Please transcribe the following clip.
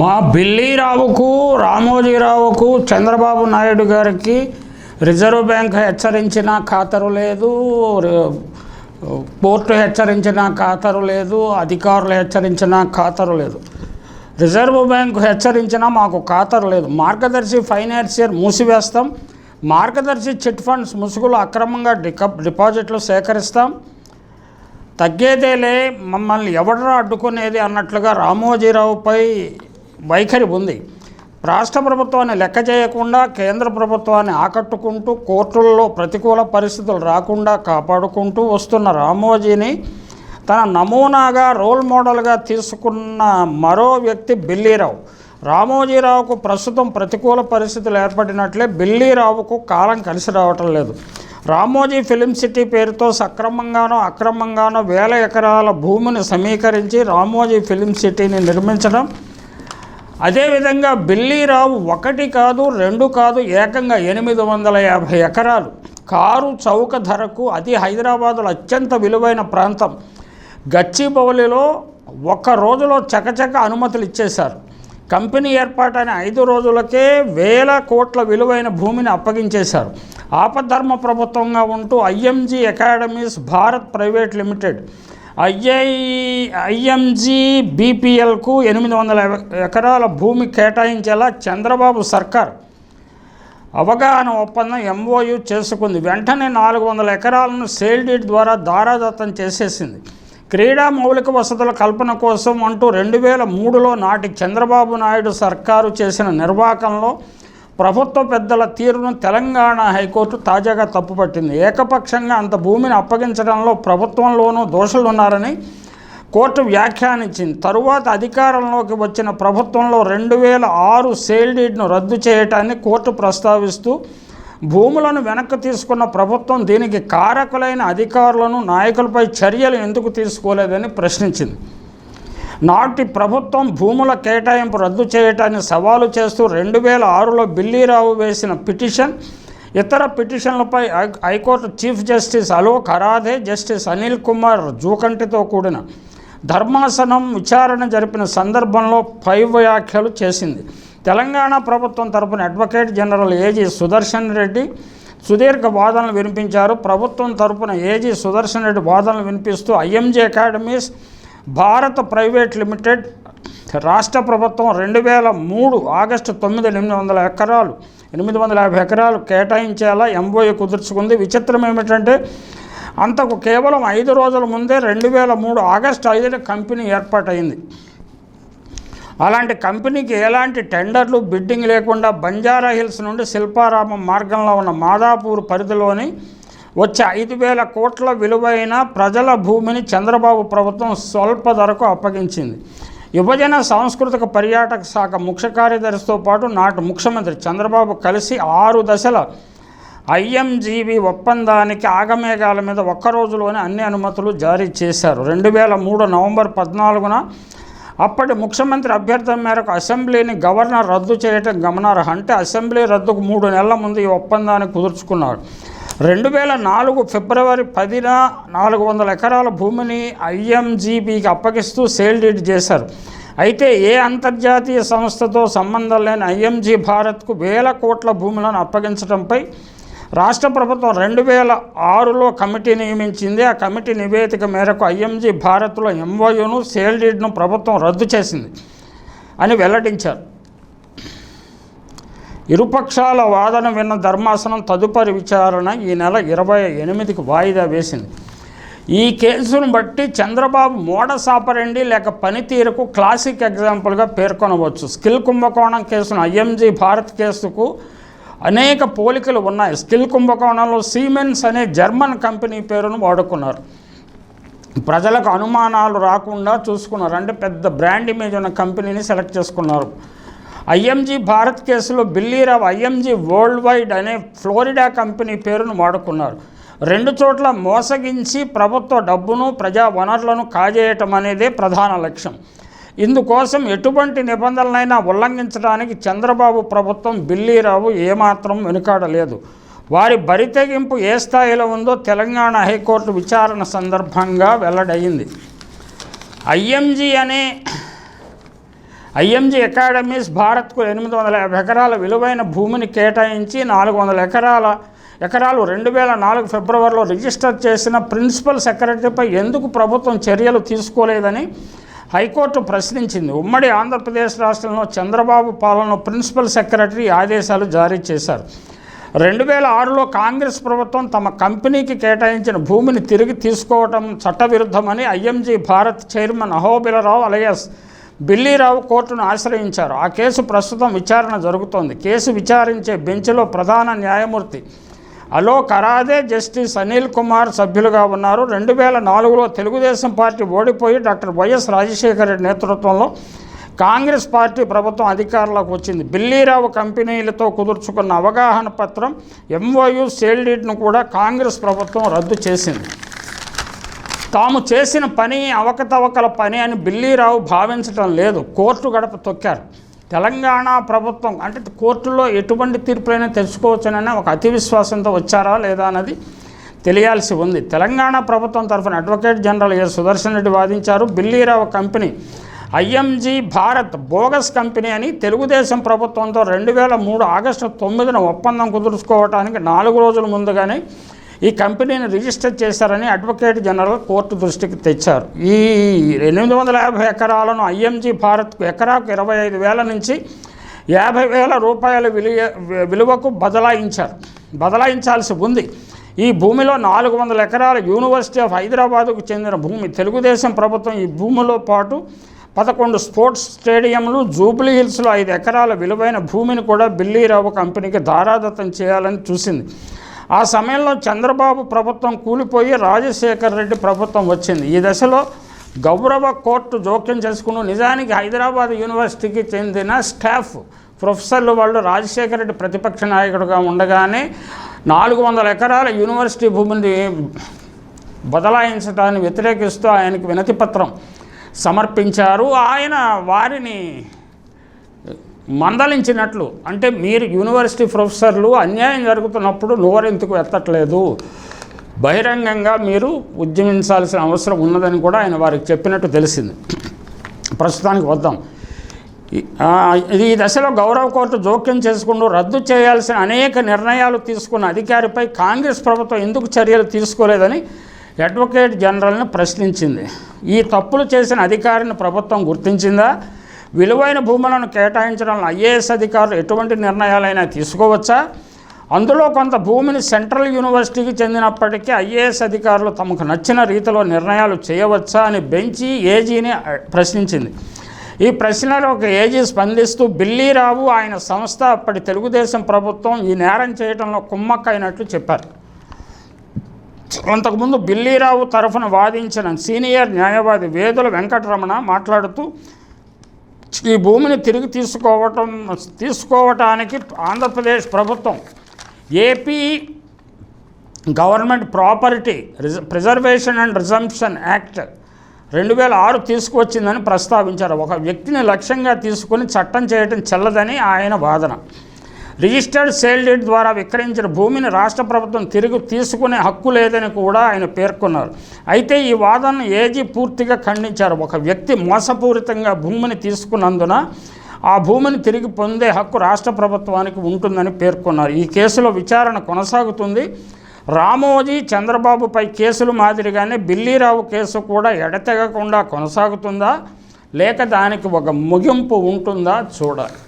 మా బిల్లీరావుకు రామోజీరావుకు చంద్రబాబు నాయుడు గారికి reserve bank హెచ్చరించిన ఖాతరు లేదు కోర్టు హెచ్చరించిన ఖాతరు లేదు అధికారులు హెచ్చరించిన ఖాతరు లేదు. రిజర్వ్ బ్యాంకు హెచ్చరించినా మాకు ఖాతరు లేదు. మార్గదర్శి ఫైనాన్షియర్ మూసివేస్తాం. మార్గదర్శి చిట్ ఫండ్స్ ముసుగులు అక్రమంగా డిపాజిట్లు సేకరిస్తాం. తగ్గేదేలే మమ్మల్ని ఎవడరా అడ్డుకునేది అన్నట్లుగా రామోజీరావుపై వైఖరి ఉంది. రాష్ట్ర ప్రభుత్వాన్ని లెక్క చేయకుండా కేంద్ర ప్రభుత్వాన్ని ఆకట్టుకుంటూ కోర్టుల్లో ప్రతికూల పరిస్థితులు రాకుండా కాపాడుకుంటూ వస్తున్న రామోజీని తన నమూనాగా రోల్ మోడల్గా తీసుకున్న మరో వ్యక్తి బిల్లీరావు. రామోజీరావుకు ప్రస్తుతం ప్రతికూల పరిస్థితులు ఏర్పడినట్లే బిల్లీరావుకు కాలం కలిసి రావటం లేదు. రామోజీ ఫిలిం సిటీ పేరుతో సక్రమంగానో అక్రమంగానో వేల ఎకరాల భూమిని సమీకరించి రామోజీ ఫిలిం సిటీని నిర్మించడం అదేవిధంగా బిల్లీరావు ఒకటి కాదు రెండు కాదు ఏకంగా ఎనిమిది వందల యాభై ఎకరాలు. కారు చౌక ధరకు అది హైదరాబాదులో అత్యంత విలువైన ప్రాంతం. గచ్చిబౌలిలో ఒక్క రోజులో చకచక అనుమతులు ఇచ్చేశారు. కంపెనీ ఏర్పాటైన ఐదు రోజులకే వేల కోట్ల విలువైన భూమిని అప్పగించేశారు. ఆపద్ధర్మ ప్రభుత్వంగా ఉంటూ IMG academies Bharat private limited ఐఐ IMG బీపీఎల్కు ఎనిమిది వందల ఎకరాల భూమి కేటాయించేలా చంద్రబాబు సర్కార్ అవగాహన ఒప్పందం ఎంఓయు చేసుకుంది. వెంటనే నాలుగు వందల ఎకరాలను సేల్ డీడ్ ద్వారా దారాదత్తం చేసేసింది. క్రీడా మౌలిక వసతుల కల్పన కోసం అంటూ రెండు వేల మూడులో నాటి చంద్రబాబు నాయుడు సర్కారు చేసిన నిర్వాహకంలో ప్రభుత్వ పెద్దల తీరును తెలంగాణ హైకోర్టు తాజాగా తప్పుపట్టింది. ఏకపక్షంగా అంత భూమిని అప్పగించడంలో ప్రభుత్వంలోనూ దోషులున్నారని కోర్టు వ్యాఖ్యానించింది. తరువాత అధికారంలోకి వచ్చిన ప్రభుత్వంలో రెండు వేల ఆరు సేల్ డీడ్ను రద్దు చేయటాన్ని కోర్టు ప్రస్తావిస్తూ భూములను వెనక్కి తీసుకున్న ప్రభుత్వం దీనికి కారకులైన అధికారులను నాయకులపై చర్యలు ఎందుకు తీసుకోలేదని ప్రశ్నించింది. నాటి ప్రభుత్వం భూముల కేటాయింపు రద్దు చేయటాన్ని సవాలు చేస్తూ రెండు వేల ఆరులో బిల్లీరావు వేసిన పిటిషన్ ఇతర పిటిషన్లపై high court chief justice Alok Aradhe justice Anil Kumar జూకంటితో కూడిన ధర్మాసనం విచారణ జరిపిన సందర్భంలో పై వ్యాఖ్యలు చేసింది. తెలంగాణ ప్రభుత్వం తరపున advocate general AG Sudarshan Reddy సుదీర్ఘ వాదనలు వినిపించారు. ప్రభుత్వం తరపున ఏజీ సుదర్శన్ రెడ్డి వాదనలు వినిపిస్తూ IMG academies Bharat private limited రాష్ట్ర ప్రభుత్వం రెండు వేల మూడు ఆగస్టు తొమ్మిది ఎనిమిది వందల ఎకరాలు ఎనిమిది వందల యాభై ఎకరాలు కేటాయించేలా ఎంఓఏ కుదుర్చుకుంది. విచిత్రం ఏమిటంటే అంతకు కేవలం ఐదు రోజుల ముందే రెండు వేల మూడు ఆగస్టు ఐదున కంపెనీ ఏర్పాటైంది అలాంటి కంపెనీకి ఎలాంటి టెండర్లు బిడ్డింగ్ లేకుండా బంజారా హిల్స్ నుండి శిల్పారామం మార్గంలో ఉన్న మాదాపూర్ పరిధిలోని వచ్చే ఐదు వేల కోట్ల విలువైన ప్రజల భూమిని చంద్రబాబు ప్రభుత్వం స్వల్ప ధరకు అప్పగించింది. యువజన సాంస్కృతిక పర్యాటక శాఖ ముఖ్య కార్యదర్శితో పాటు నాటి ముఖ్యమంత్రి చంద్రబాబు కలిసి ఆరు దశల ఐఎంజీబీ ఒప్పందానికి ఆగమేఘాల మీద ఒక్క రోజులోనే అన్ని అనుమతులు జారీ చేశారు. రెండు వేల మూడు నవంబర్ పద్నాలుగున అప్పటి ముఖ్యమంత్రి అభ్యర్థన మేరకు అసెంబ్లీని గవర్నర్ రద్దు చేయటం గమనార్హం. అంటే అసెంబ్లీ రద్దుకు మూడు నెలల ముందు ఈ ఒప్పందాన్ని కుదుర్చుకున్నారు. రెండు వేల నాలుగు ఫిబ్రవరి పదిన నాలుగు వందల ఎకరాల భూమిని ఐఎంజీబీకి అప్పగిస్తూ సేల్ డీడ్ చేశారు. అయితే ఏ అంతర్జాతీయ సంస్థతో సంబంధం లేని ఐఎంజీ భారత్కు వేల కోట్ల భూములను అప్పగించడంపై రాష్ట్ర ప్రభుత్వం రెండు వేల ఆరులో కమిటీ నియమించింది. ఆ కమిటీ నివేదిక మేరకు ఐఎంజీ భారత్లో ఎంఓయూను సేల్ డీడ్ను ప్రభుత్వం రద్దు చేసింది అని వెల్లడించారు. ఇరుపక్షాల వాదన విన్న ధర్మాసనం తదుపరి విచారణ ఈ నెల ఇరవై ఎనిమిదికి వాయిదా వేసింది. ఈ కేసును బట్టి చంద్రబాబు మోడసాపరండి లేక పనితీరుకు క్లాసిక్ ఎగ్జాంపుల్గా పేర్కొనవచ్చు. స్కిల్ కుంభకోణం కేసును ఐఎంజీ భారత్ కేసుకు అనేక పోలికలు ఉన్నాయి. స్కిల్ కుంభకోణంలో సీమెన్స్ అనే జర్మన్ కంపెనీ పేరును వాడుకున్నారు. ప్రజలకు అనుమానాలు రాకుండా చూసుకున్నారు. అంటే పెద్ద బ్రాండ్ ఇమేజ్ ఉన్న కంపెనీని సెలెక్ట్ చేసుకున్నారు. ఐఎంజీ భారత్ కేసులో బిల్లీరావు ఐఎంజీ వరల్డ్ వైడ్ అనే ఫ్లోరిడా కంపెనీ పేరును వాడుకున్నారు. రెండు చోట్ల మోసగించి ప్రభుత్వ డబ్బును ప్రజా వనరులను కాజేయటం అనేదే ప్రధాన లక్ష్యం. ఇందుకోసం ఎటువంటి నిబంధనలైనా ఉల్లంఘించడానికి చంద్రబాబు ప్రభుత్వం బిల్లీరావు ఏమాత్రం వెనుకాడలేదు. వారి బరితెగింపు ఏ స్థాయిలో ఉందో తెలంగాణ హైకోర్టు విచారణ సందర్భంగా వెల్లడయింది. ఐఎంజీ అనే ఐఎంజీ అకాడమీస్ భారత్కు ఎనిమిది వందల యాభై ఎకరాల విలువైన భూమిని కేటాయించి నాలుగు వందల ఎకరాల ఎకరాలు రెండు వేల నాలుగు ఫిబ్రవరిలో రిజిస్టర్ చేసిన ప్రిన్సిపల్ సెక్రటరీపై ఎందుకు ప్రభుత్వం చర్యలు తీసుకోలేదని హైకోర్టు ప్రశ్నించింది. ఉమ్మడి ఆంధ్రప్రదేశ్ రాష్ట్రంలో చంద్రబాబు పాలనలో ప్రిన్సిపల్ సెక్రటరీ ఆదేశాలు జారీ చేశారు. రెండు వేల ఆరులో కాంగ్రెస్ ప్రభుత్వం తమ కంపెనీకి కేటాయించిన భూమిని తిరిగి తీసుకోవటం చట్టవిరుద్ధమని IMG Bharat chairman Ahobilarao alias Billirao కోర్టును ఆశ్రయించారు. ఆ కేసు ప్రస్తుతం విచారణ జరుగుతోంది. కేసు విచారించే బెంచ్లో ప్రధాన న్యాయమూర్తి అలోక్ అరాదే జస్టిస్ అనిల్ కుమార్ సభ్యులుగా ఉన్నారు. రెండు వేల నాలుగులో తెలుగుదేశం పార్టీ ఓడిపోయి డాక్టర్ వైఎస్ రాజశేఖర రెడ్డి నేతృత్వంలో కాంగ్రెస్ పార్టీ ప్రభుత్వం అధికారంలోకి వచ్చింది. బిల్లీరావు కంపెనీలతో కుదుర్చుకున్న అవగాహన పత్రం ఎంఓయు సేల్డీడ్ను కూడా కాంగ్రెస్ ప్రభుత్వం రద్దు చేసింది. తాము చేసిన పని అవకతవకల పని అని బిల్లీరావు భావించటం లేదు. కోర్టు గడప తొక్కారు. తెలంగాణ ప్రభుత్వం అంటే కోర్టులో ఎటువంటి తీర్పులైనా తెలుసుకోవచ్చునని ఒక అతి విశ్వాసంతో వచ్చారా లేదా అన్నది తెలియాల్సి ఉంది. తెలంగాణ ప్రభుత్వం తరఫున advocate general A Sudarshan Reddy వాదించారు. Billy Rao company IMG Bharat bogus company అని తెలుగుదేశం ప్రభుత్వంతో రెండు వేల మూడు ఆగస్టు తొమ్మిదిన ఒప్పందం కుదుర్చుకోవడానికి నాలుగు రోజుల ముందుగానే ఈ కంపెనీని రిజిస్టర్ చేశారని అడ్వకేట్ జనరల్ కోర్టు దృష్టికి తెచ్చారు. ఈ ఎనిమిది వందల యాభై ఎకరాలను ఐఎంజీ భారత్కు ఎకరాకు ఇరవై ఐదు వేల నుంచి యాభై వేల రూపాయల విలువ విలువకు బదలాయించారు. బదలాయించాల్సి ఉంది. ఈ భూమిలో నాలుగు వందల ఎకరాల యూనివర్సిటీ ఆఫ్ హైదరాబాదుకు చెందిన భూమి. తెలుగుదేశం ప్రభుత్వం ఈ భూమిలో పాటు పదకొండు స్పోర్ట్స్ స్టేడియంలు జూబ్లీ హిల్స్లో ఐదు ఎకరాల విలువైన భూమిని కూడా బిల్లీరావు కంపెనీకి దారాదత్తం చేయాలని చూసింది. ఆ సమయంలో చంద్రబాబు ప్రభుత్వం కూలిపోయి రాజశేఖర్ రెడ్డి ప్రభుత్వం వచ్చింది. ఈ దశలో గౌరవ కోర్టు జోక్యం చేసుకుని నిజానికి హైదరాబాద్ యూనివర్సిటీకి చెందిన స్టాఫ్ ప్రొఫెసర్లు వాళ్ళు రాజశేఖర రెడ్డి ప్రతిపక్ష నాయకుడిగా ఉండగానే నాలుగు వందల ఎకరాల యూనివర్సిటీ భూమిని బదలాయించడాన్ని వ్యతిరేకిస్తూ ఆయనకి వినతిపత్రం సమర్పించారు. ఆయన వారిని మందలించినట్లు. అంటే మీరు యూనివర్సిటీ ప్రొఫెసర్లు అన్యాయం జరుగుతున్నప్పుడు నోరెందుకు ఎత్తట్లేదు? బహిరంగంగా మీరు ఉద్యమించాల్సిన అవసరం ఉన్నదని కూడా ఆయన వారికి చెప్పినట్టు తెలిసింది. ప్రస్తుతానికి వద్దాం. ఈ- దశలో గౌరవ కోర్టు జోక్యం చేసుకుంటూ రద్దు చేయాల్సిన అనేక నిర్ణయాలు తీసుకున్న అధికారిపై కాంగ్రెస్ ప్రభుత్వం ఎందుకు చర్యలు తీసుకోలేదని అడ్వకేట్ జనరల్ని ప్రశ్నించింది. ఈ తప్పులు చేసిన అధికారిని ప్రభుత్వం గుర్తించిందా? విలువైన భూములను కేటాయించడంలో ఐఏఎస్ అధికారులు ఎటువంటి నిర్ణయాలైనా తీసుకోవచ్చా? అందులో కొంత భూమిని సెంట్రల్ యూనివర్సిటీకి చెందినప్పటికీ ఐఏఎస్ అధికారులు తమకు నచ్చిన రీతిలో నిర్ణయాలు చేయవచ్చా అని బెంచి ఏజీని ప్రశ్నించింది. ఈ ప్రశ్నలో ఒక ఏజీ స్పందిస్తూ బిల్లీరావు ఆయన సంస్థ అప్పటి తెలుగుదేశం ప్రభుత్వం ఈ నేరం చేయడంలో కుమ్మక్కైనట్లు చెప్పారు. అంతకుముందు బిల్లీరావు తరఫున వాదించిన సీనియర్ న్యాయవాది వేదుల వెంకటరమణ మాట్లాడుతూ ఈ భూమిని తిరిగి తీసుకోవటం తీసుకోవటానికి ఆంధ్రప్రదేశ్ ప్రభుత్వం ఏపీ గవర్నమెంట్ ప్రాపర్టీ రిజ ప్రిజర్వేషన్ అండ్ రిజంప్షన్ యాక్ట్ రెండు వేల ఆరు తీసుకువచ్చిందని ప్రస్తావించారు. ఒక వ్యక్తిని లక్ష్యంగా తీసుకొని చట్టం చేయటం చెల్లదని ఆయన వాదన. రిజిస్టర్డ్ సేల్ డేట్ ద్వారా విక్రయించిన భూమిని రాష్ట్ర ప్రభుత్వం తిరిగి తీసుకునే హక్కు లేదని కూడా ఆయన పేర్కొన్నారు. అయితే ఈ వాదనను ఏజీ పూర్తిగా ఖండించారు. ఒక వ్యక్తి మోసపూరితంగా భూమిని తీసుకున్నందున ఆ భూమిని తిరిగి పొందే హక్కు రాష్ట్ర ప్రభుత్వానికి ఉంటుందని పేర్కొన్నారు. ఈ కేసులో విచారణ కొనసాగుతుంది. రామోజీ చంద్రబాబుపై కేసులు మాదిరిగానే బిల్లీరావు కేసు కూడా ఎడతెగకుండా కొనసాగుతుందా? లేక దానికి ఒక ముగింపు ఉంటుందా? చూడాలి.